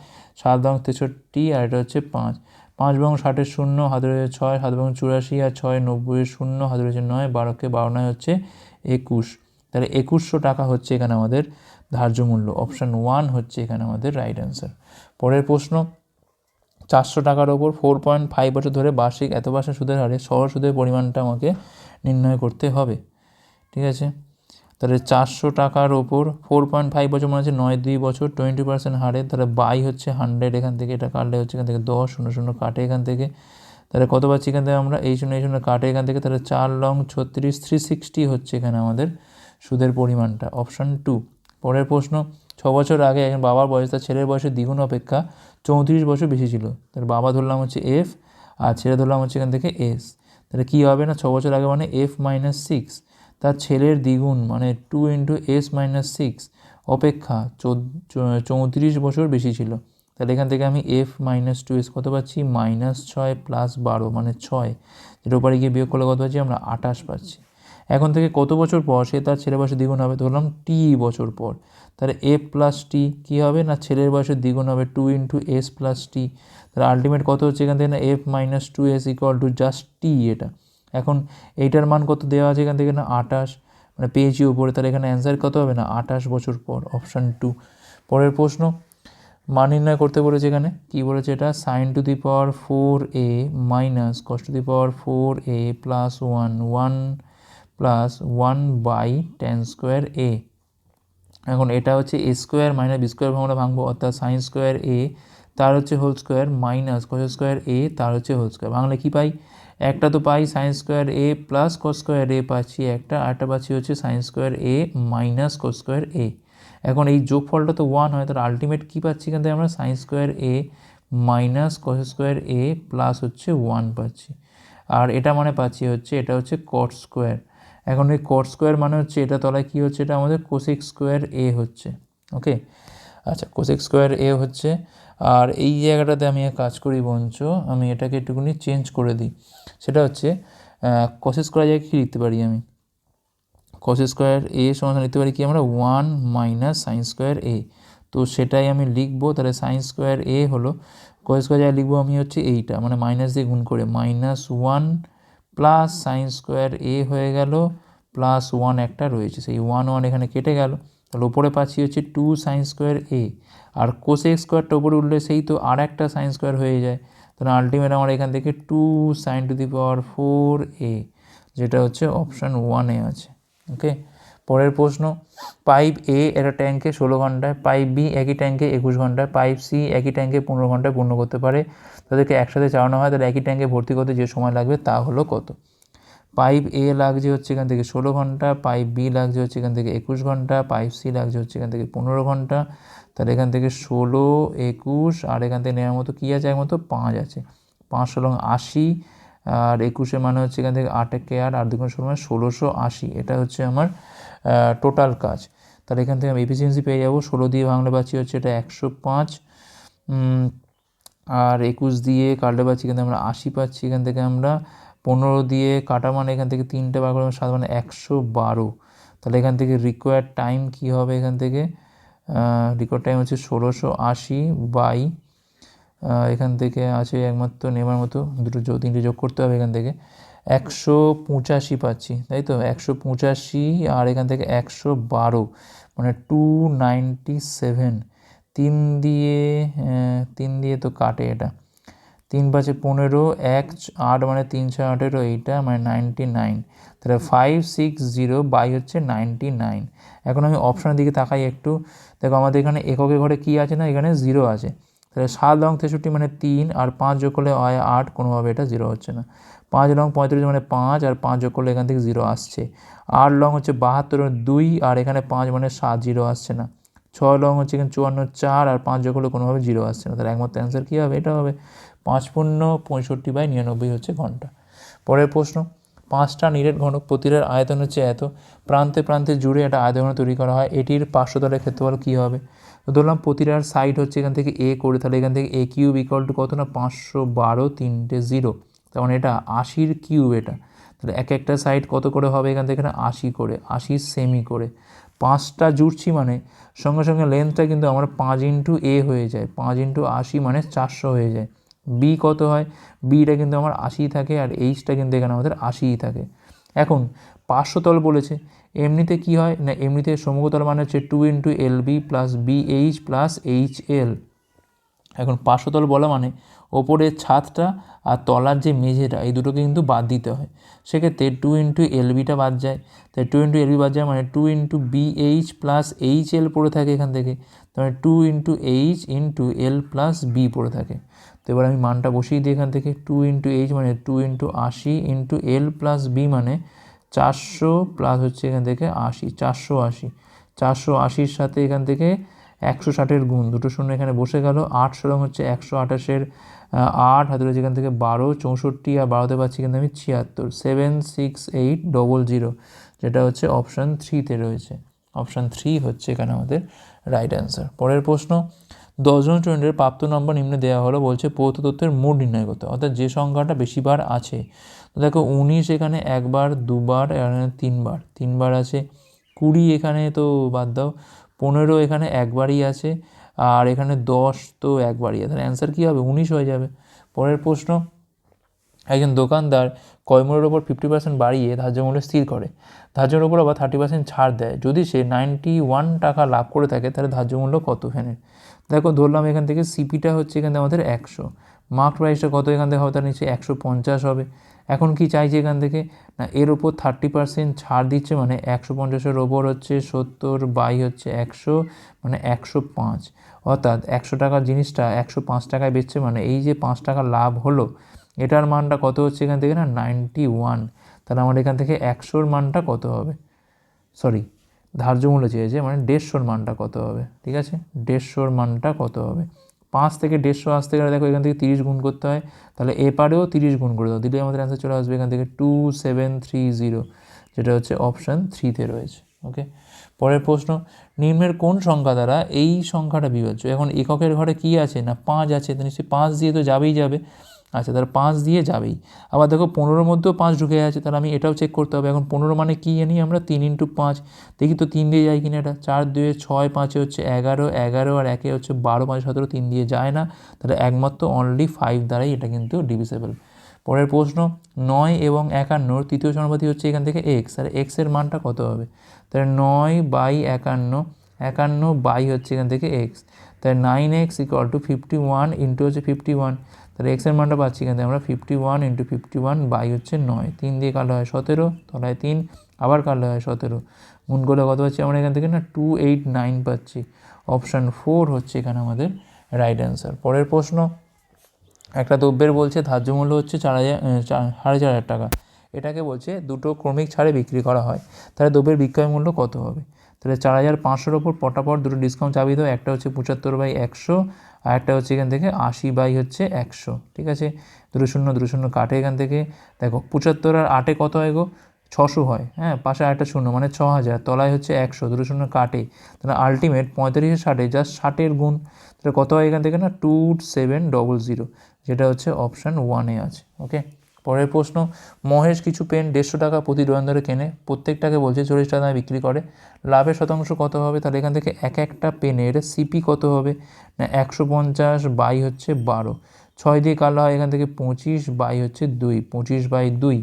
সাত বং তেষট্টি আর এটা হচ্ছে পাঁচ। পাঁচ বং ষাটের শূন্য হাতে রয়েছে ছয়। সাত বং চুরাশি আর ছয় নব্বইয়ের শূন্য হাতে রয়েছে নয়। বারোকে বারো নয় হচ্ছে একুশ। তাহলে একুশশো টাকা হচ্ছে এখানে আমাদের। ধার্য মূল্য। অপশান ওয়ান হচ্ছে এখানে আমাদের রাইট অ্যান্সার পরের প্রশ্ন, চারশো টাকার ওপর ফোর পয়েন্ট ফাইভ বছর ধরে বার্ষিক এত পার্সেন্ট সুদের হারে সহজ সুদের পরিমাণটা আমাকে নির্ণয় করতে হবে। ঠিক আছে? তাহলে চারশো টাকার ওপর ফোর পয়েন্ট ফাইভ বছর মানে হচ্ছে নয় দুই বছর টোয়েন্টি পার্সেন্ট হারে, তাহলে বাই হচ্ছে হান্ড্রেড এখান থেকে, এটা কাটলে হচ্ছে এখান থেকে দশ, শূন্য শূন্য কাটে এখান থেকে। তাহলে কত পাচ্ছি এখান থেকে আমরা? এই শূন্য এই শূন্য কাটে এখান থেকে, তাহলে চার লং ছত্রিশ থ্রি সিক্সটি হচ্ছে এখানে আমাদের সুদের পরিমাণটা। অপশান টু পরের প্রশ্ন, ছ বছর আগে একজন বাবার বয়স তার ছেলের বয়সের দ্বিগুণ অপেক্ষা চৌত্রিশ বছর বেশি ছিল। তাহলে বাবা ধরলাম হচ্ছে এফ আর ছেলে ধরলাম হচ্ছে এখান থেকে এস তাহলে কী হবে না? ছ বছর আগে মানে এফ মাইনাস সিক্স তার ছেলের দ্বিগুণ মানে two into s minus six অপেক্ষা চৌত্রিশ বছর বেশি ছিল। তাহলে এখান থেকে আমি এফ মাইনাস টু এস কত পাচ্ছি? মাইনাস ছয় প্লাস বারো মানে ছয়। যেটা উপরে গিয়ে বিয়োগ করলে কত পাচ্ছি? আমরা আঠাশ পাচ্ছি। এখন থেকে কত বছর পর সে তার ছেলের বয়সে দ্বিগুণ হবে? ধরলাম টি বছর পর। তাহলে এফ প্লাস টি কী হবে না ছেলের বয়সের দ্বিগুণ হবে? Two into s plus t তাহলে আলটিমেট কত হচ্ছে এখান থেকে না? F minus two s equal to just t এটা। এখন এইটার মান কত দেওয়া আছে এখান থেকে না? আঠাশ। মানে পেয়েছি উপরে। তাহলে এখানে অ্যান্সার কত হবে না? আঠাশ বছর পর অপশান টু পরের প্রশ্ন, মান নির্ণয় করতে বলেছে এখানে। কী বলেছে এটা? Sine to the power four a minus cos to the power four a plus one one plus one by ten square a এখন এটা হচ্ছে a square minus b square আমরা ভাঙবো, অর্থাৎ সাইন স্কোয়ার এ তার হচ্ছে whole square minus cos square a তার হচ্ছে হোল স্কোয়ার ভাঙলে কী পাই? একটা তো পাই sine square a plus cos square a পাচ্ছি একটা আরেকটা পাচ্ছি হচ্ছে sine square A minus cos square A এখন এই যোগফলটা তো ওয়ান হয়, তার আলটিমেট কী পাচ্ছি থেকে আমরা? Sine square A minus cos square A plus হচ্ছে ওয়ান পাচ্ছি। আর এটা মানে পাচ্ছি হচ্ছে, এটা হচ্ছে কট স্কোয়ার এখন এই কট স্কোয়ার মানে হচ্ছে এটা তলায় কী হচ্ছে? এটা আমাদের কোসেক স্কোয়ার এ হচ্ছে ওকে আচ্ছা কোসেক স্কোয়ার এ হচ্ছে, আর এই জায়গাটাতে আমি এক কাজ করি বঞ্চ আমি এটাকে একটুখানি চেঞ্জ করে দিই। সেটা হচ্ছে কসেক স্কোয়ার জায়গায় কী লিখতে পারি আমি? কস স্কোয়ার এ সমাধান লিখতে পারি কি আমরা? One minus sine square A তো সেটাই আমি লিখব, তাহলে সাইন স্কোয়ার এ হলো কস স্কোয়ার জায়গায় লিখব আমি হচ্ছে এইটা মানে মাইনাস দিয়ে গুণ করে minus one plus sine square A হয়ে গেল প্লাস ওয়ান একটা রয়েছে। সেই ওয়ান ওয়ান এখানে কেটে গেল। তাহলে ওপরে পাচ্ছি হচ্ছে টু সাইন স্কোয়ার এ আর কোসেক স্কোয়ারটা ওপরে উঠলে সেই তো আর একটা সাইন স্কোয়ার হয়ে যায়। তাহলে আলটিমেট আমার এখান থেকে two sine to the power four A যেটা হচ্ছে অপশান ওয়ানে আছে। ওকে পরের প্রশ্ন পাইপ এ একটা ট্যাঙ্কে ষোলো ঘন্টায় পাইপ বি একই ট্যাঙ্কে একুশ ঘন্টায় পাইপ সি একই ট্যাঙ্কে পনেরো ঘন্টায় পূর্ণ করতে পারে। তাদেরকে একসাথে চালানো হয়, তাহলে একই ট্যাঙ্কে ভর্তি করতে যে সময় লাগবে তা হলো কত? পাইপ এ লাগছে হচ্ছে এখান থেকে ষোলো ঘণ্টা, পাইপ বি লাগছে হচ্ছে এখান থেকে একুশ ঘণ্টা, পাইপ সি লাগছে হচ্ছে এখান থেকে পনেরো ঘণ্টা। তাহলে এখান থেকে ষোলো, একুশ আর এখান থেকে নেওয়ার মতো কী আছে? একমতো পাঁচ আছে। পাঁচ ষোলো আশি আর একুশে মানে হচ্ছে এখান থেকে আট একে আট আর ষোলো মানে ষোলোশো আশি। এটা হচ্ছে আমার টোটাল কাজ। তাহলে এখান থেকে আমি এফিসিয়েন্সি পেয়ে যাব। ষোলো দিয়ে ভাঙলে পাচ্ছি হচ্ছে এটা একশো পাঁচ। আর একুশ দিয়ে কাটলে পাচ্ছি এখান থেকে আমরা আশি পাচ্ছি এখান থেকে আমরা। পনেরো দিয়ে কাটা মানে এখান থেকে তিনটে বার করে সাত মানে একশো বারো। তাহলে এখান থেকে রিকোয়ার টাইম কী হবে এখান থেকে? রিকোয়ার্ড টাইম হচ্ছে ষোলোশো আশি বাই এখান থেকে আছে একমাত্র নেবার মতো। দুটো যোগ, তিনটে যোগ করতে হবে এখান থেকে। একশো পঁচাশি পাচ্ছি, তাই তো? একশো পঁচাশি আর এখান থেকে একশো বারো মানে টু নাইনটি সেভেন তিন দিয়ে তিন দিয়ে তো কাটে এটা। তিন পাঁচে পনেরো, এক আট মানে তিন ছয় আঠেরো এইটা মানে নাইনটি নাইন তাহলে ফাইভ সিক্স জিরো বাই হচ্ছে নাইনটি নাইন এখন আমি অপশানের দিকে তাকাই একটু। দেখো আমাদের এখানে এককে ঘরে কী আছে না? এখানে জিরো আছে। তাহলে সাত লং তেষট্টি মানে তিন আর পাঁচ যোগ করলে হয় আট, কোনোভাবে এটা জিরো হচ্ছে না। পাঁচ লং পঁয়ত্রিশ মানে পাঁচ আর পাঁচ যোগ করলে এখান থেকে জিরো আসছে। আট লং হচ্ছে বাহাত্তর মানে দুই আর এখানে পাঁচ মানে সাত জিরো আসছে না। ছয় লং হচ্ছে এখানে চুয়ান্ন চার আর পাঁচ যোগ করলে কোনোভাবে জিরো আসছে না। তাহলে একমাত্র অ্যান্সার কী হবে? এটা হবে। পাঁচ পূর্ণ পঁয়ষট্টি বাই নিরানব্বই হচ্ছে ঘণ্টা। পরের প্রশ্ন, পাঁচটা নিরেট ঘনক প্রতিটার আয়তন হচ্ছে এত। প্রান্তে প্রান্তে জুড়ে একটা আয়তন তৈরি করা হয়। এটির পার্শ্বতলের ক্ষেত্রফল কী হবে? ধরলাম প্রতিটার সাইড হচ্ছে এখান থেকে এ করে, তাহলে এখান থেকে এ কিউব ইকুয়াল টু কত না? পাঁচশো বারো তিনটে জিরো। তেমন এটা আশির কিউব এটা। তাহলে এক একটা সাইড কত করে হবে এখান থেকে এখানে আশি করে আশি সেমি করে। পাঁচটা জুড়ছি মানে সঙ্গে সঙ্গে লেন্থটা কিন্তু আমার পাঁচ ইন্টু এ হয়ে যায়। পাঁচ ইন্টু আশি মানে চারশো হয়ে যায়। বি কত হয়? বিটা কিন্তু আমার আশি থাকে আর এইচটা কিন্তু এখানে আমাদের আশিই থাকে। এখন পার্শ্বতল বলেছে, এমনিতে কি হয়? না, এমনিতে সমগ্রতল মানে হচ্ছে two into L B plus B H plus H L এখন পার্শ্বতল বলা মানে ওপরের ছাদটা আর তলার যে মেঝেটা, এই দুটোকে কিন্তু বাদ দিতে হয়। সেক্ষেত্রে টু ইন্টু এলবিটা বাদ যায়। তাই টু ইন্টু এলবি বাদ যায় মানে two into BH plus H L পড়ে থাকে এখান থেকে। তাহলে two into H into L plus B পড়ে থাকে। তো এবার আমি মানটা বসিয়ে দিই এখান থেকে টু ইন্টু এইচ মানে টু ইন্টু আশি ইন্টু এল প্লাস বি মানে চারশো প্লাস হচ্ছে এখান থেকে আশি, চারশো আশি। চারশো আশির সাথে এখান থেকে একশো ষাটের গুণ, দুটো শূন্য এখানে বসে গেল। আট সরং হচ্ছে একশো আঠাশের আট, হাতে রয়েছে এখান থেকে বারো, চৌষট্টি আর বারোতে পাচ্ছি কিন্তু আমি ছিয়াত্তর। Seven six eight double zero যেটা হচ্ছে অপশান থ্রিতে রয়েছে। অপশান থ্রি হচ্ছে এখানে আমাদের রাইট অ্যান্সার পরের প্রশ্ন দশজন স্টুডেন্টের প্রাপ্ত নম্বর নিম্নে দেওয়া হলো, বলছে পৌত তথ্যের মোট নির্ণয় করতে। অর্থাৎ যে সংখ্যাটা বেশিবার আছে, তো দেখো উনিশ এখানে একবার, দুবার, এখানে তিনবার তিনবার আছে। কুড়ি এখানে তো বাদ দাও, পনেরো এখানে একবারই আছে, আর এখানে দশ তো একবারই আছে। অ্যান্সার কী হবে? উনিশ হয়ে যাবে। পরের প্রশ্ন, একজন দোকানদার কয়মূল্যের ওপর ফিফটি পার্সেন্ট বাড়িয়ে ধার্য মূল্য স্থির করে। ধার্যের ওপর আবার থার্টি পার্সেন্ট ছাড় দেয়। যদি সে নাইনটি ওয়ান টাকা লাভ করে থাকে, তাহলে ধার্য মূল্য কত ফ্যানের দেখো ধরলাম এখান থেকে সিপিটা হচ্ছে এখান থেকে আমাদের একশো। মার্ক প্রাইসটা কত এখান থেকে? হবে তার নিচে একশো পঞ্চাশ হবে। এখন কি চাইছে এখান থেকে? না, এর ওপর থার্টি পার্সেন্ট ছাড় দিচ্ছে মানে একশো পঞ্চাশের ওপর হচ্ছে সত্তর বাই হচ্ছে একশো মানে একশো পাঁচ। অর্থাৎ একশো টাকার জিনিসটা একশো পাঁচ টাকায় বেচছে মানে এই যে পাঁচ টাকা লাভ হলো, এটার মানটা কত হচ্ছে এখান থেকে না? নাইনটি ওয়ান তাহলে আমার এখান থেকে একশোর মানটা কত হবে? সরি ধার্য মূল্য চেয়েছে মানে দেড়শোর মানটা কত হবে? ঠিক আছে? দেড়শোর মানটা কত হবে? পাঁচ থেকে দেড়শো আসতে গেলে দেখো এখান থেকে তিরিশ গুণ করতে হয়, তাহলে এ পারেও তিরিশ গুণ করে দাও। দিলে আমাদের অ্যান্সার চলে আসবে এখান থেকে টু সেভেন থ্রি জিরো যেটা হচ্ছে অপশান থ্রিতে রয়েছে ওকে পরের প্রশ্ন, নিম্নের কোন সংখ্যা দ্বারা এই সংখ্যাটা বিভাজ্য? এখন এককের ঘরে কি আছে? না পাঁচ আছে, তো নিশ্চয়ই পাঁচ দিয়ে তো যাবেই যাবে। আচ্ছা তাহলে পাঁচ দিয়ে যাবেই। আবার দেখো পনেরোর মধ্যেও পাঁচ ঢুকে আছে তাহলে আমি এটাও চেক করতে হবে। এখন পনেরো মানে কী জানি আমরা? তিন ইন্টু পাঁচ। দেখি তো তিন দিয়ে যায় কিনা এটা। চার দুয়ে ছয়, পাঁচে হচ্ছে এগারো। এগারো আর একে হচ্ছে বারো, পাঁচ, সতেরো, তিন দিয়ে যায় না। তাহলে একমাত্র অনলি ফাইভ দ্বারাই এটা কিন্তু ডিভিসেবল পরের প্রশ্ন, নয় এবং একান্নর তৃতীয় সমানুপাতি হচ্ছে এখান থেকে এক্স আর এক্সের মানটা কত হবে? তাহলে নয় বাই একান্ন একান্ন বাই হচ্ছে এখান থেকে এক্স তাহলে nine x equal to fifty one into হচ্ছে ফিফটি ওয়ান তাহলে এক্সের মানটা পাচ্ছি এখান থেকে আমরা fifty one into fifty one by হচ্ছে নয়। তিন দিয়ে কালো হয় সতেরো, তলায় তিন, আবার কালো হয় সতেরো। গুণ করলে কত পাচ্ছি আমরা এখান থেকে না? টু এইট নাইন পাচ্ছি। অপশান ফোর হচ্ছে এখানে আমাদের রাইট অ্যান্সার পরের প্রশ্ন, একটা দ্রব্যের বলছে ধার্য মূল্য হচ্ছে চার হাজার সাড়ে চার হাজার টাকা। এটাকে বলছে দুটো ক্রমিক ছাড়ে বিক্রি করা হয়। তাহলে দ্রব্যের বিক্রয় মূল্য কত হবে? তাহলে চার হাজার পাঁচশোর ওপর পটাপট দুটো ডিসকাউন্ট চাবি দাও একটা হচ্ছে পঁচাত্তর বাই একশো আর একটা হচ্ছে এখান থেকে আশি বাই হচ্ছে একশো, ঠিক আছে? দুটো শূন্য দুটো শূন্য কাটে এখান থেকে। দেখো, পঁচাত্তর আর আটে কত হয় গো? ছশো হয় হ্যাঁ? পাশে আরেকটা শূন্য মানে ছ হাজার তলায় হচ্ছে একশো, দুটো শূন্য কাটে। তাহলে আলটিমেট পঁয়তাল্লিশে ষাটে জাস্ট ষাটের গুণ, তাহলে কত হয় এখান থেকে না? টু সেভেন ডবল জিরো যেটা হচ্ছে অপশান ওয়ানে আছে ওকে পরের প্রশ্ন, মহেশ কিছু পেন দেড়শো টাকা প্রতি দোকান ধরে কেনে, প্রত্যেকটাকে বলছে চল্লিশ টাকা দামে বিক্রি করে। লাভের শতাংশ কত হবে? তাহলে এখান থেকে এক একটা পেনের সিপি কত হবে? না, একশো পঞ্চাশ বাই হচ্ছে বারো। ছয় দিয়ে কালো হয়, এখান থেকে পঁচিশ বাই হচ্ছে দুই, পঁচিশ বাই দুই।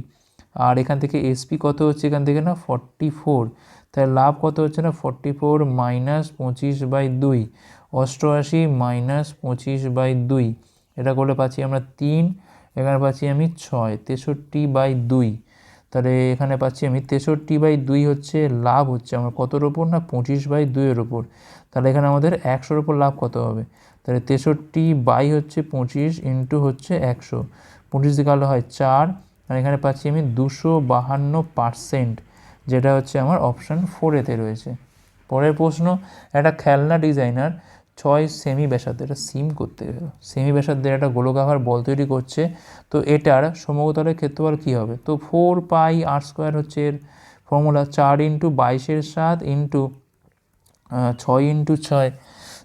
আর এখান থেকে এসপি কত হচ্ছে এখান থেকে না? Forty four. তাহলে লাভ কত হচ্ছে না? ফর্টি ফোর মাইনাস পঁচিশ বাই দুই। অষ্টআশি মাইনাস পঁচিশ বাই দুই। এটা করলে পাচ্ছি আমরা তিন। এখানে পাচ্ছি আমি ছয়, তেষট্টি বাই দুই। তাহলে এখানে পাচ্ছি আমি তেষট্টি বাই দুই হচ্ছে লাভ হচ্ছে, আমার কতর ওপর না? পঁচিশ বাই দুইয়ের ওপর তাহলে এখানে আমাদের একশোর ওপর লাভ কত হবে? তাহলে তেষট্টি বাই হচ্ছে পঁচিশ ইন্টু হচ্ছে একশো। পঁচিশ দিকে আলো হয় চার, আর এখানে পাচ্ছি আমি দুশো বাহান্ন পারসেন্ট, যেটা হচ্ছে আমার অপশান ফোরেতে রয়েছে। পরের প্রশ্ন, একটা খেলনা ডিজাইনার ছয় সেমি ব্যাসার্ধ এটা সিম করতে গেল সেমি ব্যাসার্ধের একটা গোলকাকার বল তৈরি করছে। তো এটার সমগ্রতলের ক্ষেত্রফল কী হবে? তো ফোর পাই আর স্কোয়ার হচ্ছে এর ফর্মুলা চার ইন্টু বাইশের সাত ইন্টু ছয় ইন্টু ছয়।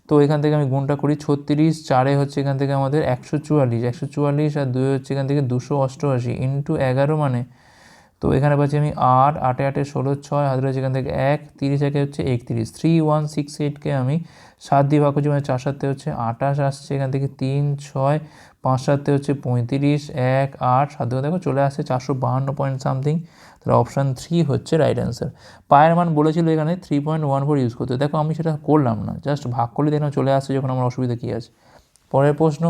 তো এখান থেকে আমি গুণটা করি ছত্রিশ, চারে হচ্ছে এখান থেকে আমাদের একশো চুয়াল্লিশ একশো চুয়াল্লিশ আর দুই হচ্ছে এখান থেকে দুশো অষ্টআশি ইন্টু এগারো মানে তো এখানে পাচ্ছি আমি আট, আটে আটে ষোলো, ছয় হাতে রয়েছে এখান থেকে এক, তিরিশ একে হচ্ছে একত্রিশ। থ্রি ওয়ান সিক্স এইটকে আমি সাত দিয়ে ভাগ করছি মানে চার সাতে হচ্ছে আঠাশ, আসছে এখান থেকে তিন, ছয়, পাঁচ সাতে হচ্ছে পঁয়ত্রিশ, এক, আট, সাত দিয়ে দেখো চলে আসছে চারশো বাহান্ন পয়েন্ট সামথিং তাহলে অপশান থ্রি হচ্ছে রাইট অ্যান্সার পায়ের মান বলেছিল এখানে three point one four use করতে। দেখো আমি সেটা করলাম না জাস্ট ভাগ করলে দেখলাম চলে আসছে যখন আমার অসুবিধা কী আছে। পরের প্রশ্ন,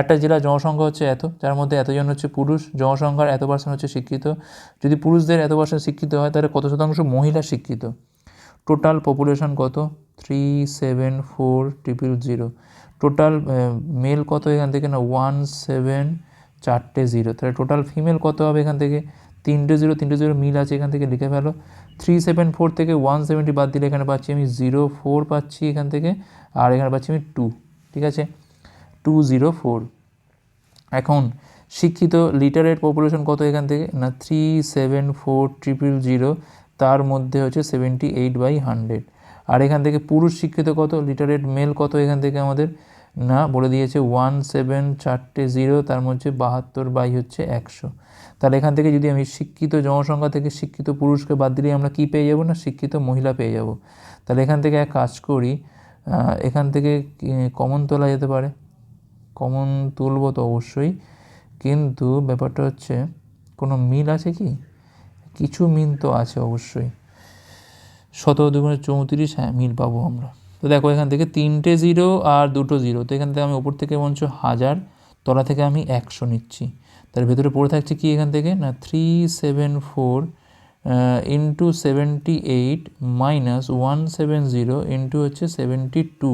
একটা জেলার জনসংখ্যা হচ্ছে এত, যার মধ্যে এতজন হচ্ছে পুরুষ, জনসংখ্যার এত পার্সেন্ট হচ্ছে শিক্ষিত। যদি পুরুষদের এত পার্সেন্ট শিক্ষিত হয়, তাহলে কত শতাংশ মহিলা শিক্ষিত? টোটাল পপুলেশন কত? Three seven four triple zero total male কত এখান থেকে না? ওয়ান সেভেন চারটে জিরো তাহলে টোটাল ফিমেল কত হবে এখান থেকে? তিনটে জিরো তিনটে জিরো মিল আছে এখান থেকে লিখে ফেলো। থ্রি সেভেন ফোর থেকে ওয়ান সেভেন্টি বাদ দিলে এখানে পাচ্ছি আমি জিরো ফোর পাচ্ছি এখান থেকে, আর এখানে পাচ্ছি আমি টু ঠিক আছে? টু জিরো ফোর এখন শিক্ষিত লিটারেট পপুলেশন কত এখান থেকে? না three seven four triple zero তার মধ্যে হচ্ছে সেভেন্টি এইট বাই হান্ড্রেড আর এখান থেকে পুরুষ শিক্ষিত কত? লিটারেট মেল কত এখান থেকে আমাদের? না, বলে দিয়েছে ওয়ান সেভেন চারটে জিরো তার মধ্যে বাহাত্তর বাই হচ্ছে একশো। তাহলে এখান থেকে যদি আমি শিক্ষিত জনসংখ্যা থেকে শিক্ষিত পুরুষকে বাদ দিলে আমরা কী পেয়ে যাব? না, শিক্ষিত মহিলা পেয়ে যাব। তাহলে এখান থেকে এক কাজ করি এখান থেকে কমন তোলা যেতে পারে। কমন তুলব তো অবশ্যই। কিন্তু ব্যাপারটা হচ্ছে, কোনো মিল আছে কি? কিছু মিল তো আছে অবশ্যই। সতেরো দুগুণে চৌত্রিশ হ্যাঁ মিল পাবো আমরা। তো দেখো, এখান থেকে তিনটে জিরো আর দুটো জিরো। তো এখান থেকে আমি ওপর থেকে বঞ্চ হাজার, তলা থেকে আমি একশো নিচ্ছি। তার ভেতরে পড়ে থাকছে কি এখান থেকে? না three seven four into seventy eight minus one seven zero into হচ্ছে সেভেন্টি টু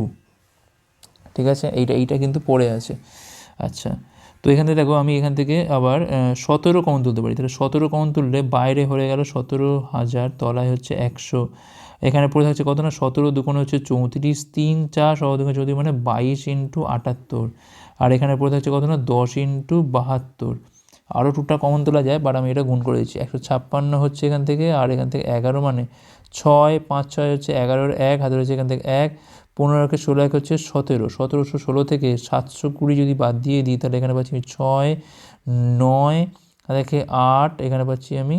ঠিক আছে? এইটা এইটা কিন্তু পড়ে আছে। আচ্ছা তো এখান থেকে দেখো, আমি এখান থেকে আবার সতেরো কমন তুলতে পারি। তাহলে সতেরো কমন তুললে বাইরে হয়ে গেল সতেরো হাজার, তলায় হচ্ছে একশো। এখানে পড়ে থাকছে কত না? সতেরো দুকোনে হচ্ছে চৌত্রিশ, তিন চার সহ দুকোনে চৌত্রিশ মানে বাইশ ইন্টু আটাত্তর। আর এখানে পড়ে থাকছে কত না? দশ ইন্টু বাহাত্তর। আরও টুকটা কমন তোলা যায় বাট আমি এটা গুণ করে দিচ্ছি। একশো ছাপ্পান্ন হচ্ছে এখান থেকে, আর এখান থেকে এগারো মানে ছয়, পাঁচ, ছয় হচ্ছে এগারোর এক হাতে রয়েছে এখান থেকে এক। পনেরো একে ষোলো এক হচ্ছে সতেরো। সতেরোশো ষোলো থেকে সাতশো কুড়ি যদি বাদ দিয়ে দিই, তাহলে এখানে পাচ্ছি আমি ছয়, নয় দেখে আট, এখানে পাচ্ছি আমি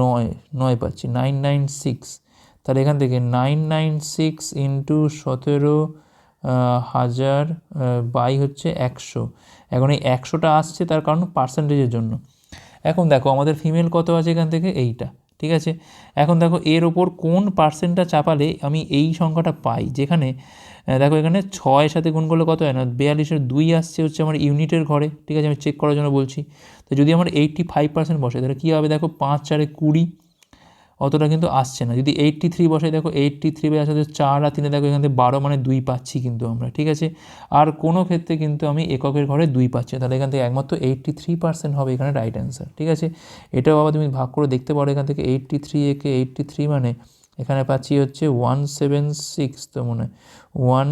নয় নয় পাচ্ছি, নাইন নাইন সিক্স। তাহলে এখান থেকে নাইন নাইন সিক্স ইন্টু সতেরো হাজার বাই হচ্ছে একশো। এখন এই একশোটা আসছে তার কারণ পার্সেন্টেজের জন্য। এখন দেখো, আমাদের ফিমেল কত আছে এখান থেকে? এইটা। ঠিক আছে? এখন দেখো এর ওপর কোন পার্সেন্টটা চাপালে আমি এই সংখ্যাটা পাই? যেখানে দেখো এখানে ছয়ের সাথে গুণ করলে কত হয় না? বিয়াল্লিশের দুই আসছে হচ্ছে আমার ইউনিটের ঘরে, ঠিক আছে? আমি চেক করার জন্য বলছি। তো যদি আমার এইট্টি ফাইভ পার্সেন্ট বসে, তাহলে কী হবে? দেখো পাঁচ চারে কুড়ি অতটা কিন্তু আসছে না। যদি এইট্টি থ্রি বসে দেখো এইট্টি থ্রি বাই আসলে চার আর তিনে, দেখো এখান থেকে বারো মানে দুই পাচ্ছি কিন্তু আমরা, ঠিক আছে? আর কোনো ক্ষেত্রে কিন্তু আমি এককের ঘরে দুই পাচ্ছি, তাহলে এখান থেকে একমাত্র এইট্টি থ্রি পার্সেন্ট হবে এখানে রাইট অ্যান্সার ঠিক আছে? এটাও আবার তুমি ভাগ করে দেখতে পারো, এখান থেকে এইট্টি থ্রি একে এইট্টি থ্রি মানে এখানে পাচ্ছি হচ্ছে ওয়ান সেভেন সিক্স তো মনে হয় ওয়ান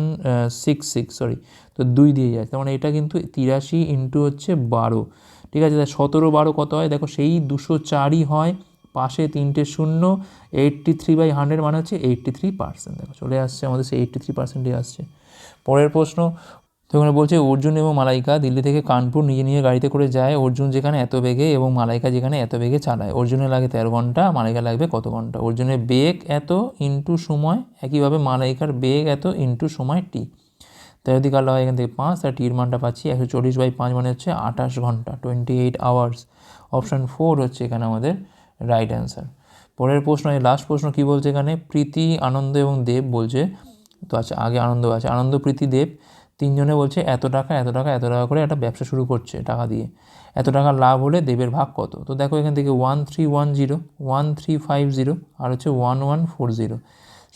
সিক্স সিক্স সরি তো দুই দিয়ে যায় তার মানে এটা কিন্তু তিরাশি ইন্টু হচ্ছে বারো, ঠিক আছে? সতেরো বারো কত হয়? দেখো সেই দুশো চারই হয় পাশে তিনটে শূন্য এইট্টি থ্রি বাই হান্ড্রেড মানে হচ্ছে এইট্টি থ্রি পার্সেন্ট দেখো, চলে আসছে আমাদের সেই এইট্টি থ্রি পার্সেন্টই আসছে। পরের প্রশ্ন তো বলছে, অর্জুন এবং মালাইকা দিল্লি থেকে কানপুর নিজে নিজে গাড়িতে করে যায়। অর্জুন যেখানে এত বেগে এবং মালাইকা যেখানে এত বেগে চালায়। অর্জুনের লাগে তেরো ঘণ্টা, মালাইকা লাগবে কত ঘণ্টা? অর্জুনের বেগ এত ইন্টু সময়, একইভাবে মালাইকার বেগ এত ইন্টু সময় টি তাই যদি কালো হয় এখান থেকে পাঁচ আর টির মানটা পাচ্ছি একশো চল্লিশ বাই পাঁচ মানে হচ্ছে আঠাশ ঘণ্টা twenty eight hours option four হচ্ছে এখানে আমাদের রাইট অ্যান্সার। পরের প্রশ্ন, এই লাস্ট প্রশ্ন কী বলছে এখানে? প্রীতি, আনন্দ এবং দেব বলছে, তো আচ্ছা আগে আনন্দ আছে। আনন্দ, প্রীতি, দেব তিনজনে বলছে, এত টাকা এত টাকা এত টাকা করে একটা ব্যবসা শুরু করছে টাকা দিয়ে। এত টাকা লাভ হলে দেবের ভাগ কত? তো দেখো এখান থেকে one three one zero one three five zero আর হচ্ছে ওয়ান ওয়ান ফোর জিরো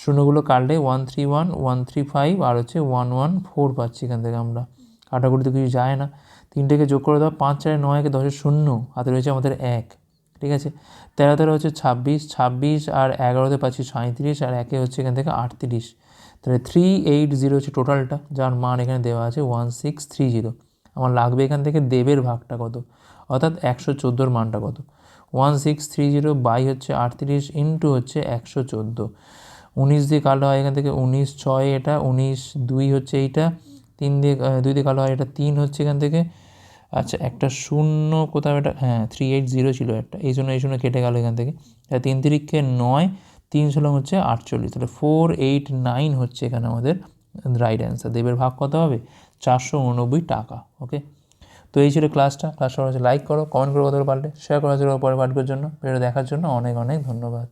শূন্যগুলো কাটলে one three one one three five আর হচ্ছে ওয়ান ওয়ান ফোর পাচ্ছি এখান থেকে আমরা। কাটাকুটি তো কিছু যায় না। তিনটেকে যোগ করে দেওয়া পাঁচ চারে নয়কে দশের শূন্য, হাতে রয়েছে আমাদের এক। ঠিক আছে? তেরো তেরো হচ্ছে ছাব্বিশ ছাব্বিশ আর এগারোতে পাচ্ছি সাঁত্রিশ আর একে হচ্ছে এখান থেকে আটত্রিশ। তাহলে থ্রি এইট জিরো হচ্ছে টোটালটা যার মান এখানে দেওয়া আছে ওয়ান সিক্স থ্রি জিরো আমার লাগবে এখান থেকে দেবের ভাগটা কত? অর্থাৎ একশো চোদ্দোর মানটা কত? One six three zero by হচ্ছে আটত্রিশ ইন্টু হচ্ছে একশো চোদ্দ। উনিশ দিয়ে কালো হয় এখান থেকে উনিশ ছয় এটা, উনিশ দুই হচ্ছে এইটা, তিন দিয়ে দুই দিয়ে কালো হয় এটা, তিন হচ্ছে এখান থেকে আচ্ছা একটা শূন্য কোথাও একটা হ্যাঁ থ্রি এইট জিরো ছিল একটা। এই জন্য এই জন্য কেটে গেল এখান থেকে। তিন তিরিক্ষে নয়, তিন ষোলো হচ্ছে আটচল্লিশ। তাহলে ফোর এইট নাইন হচ্ছে এখানে আমাদের রাইট অ্যান্সার দেবের ভাগ কত হবে? চারশো উননব্বই টাকা ওকে তো এই ছিল ক্লাসটা ক্লাসটা হচ্ছে লাইক করো কমেন্ট করো কত পারলে। শেয়ার করা ছিল পরে পাঠকের জন্য। ভিডিও দেখার জন্য অনেক অনেক ধন্যবাদ।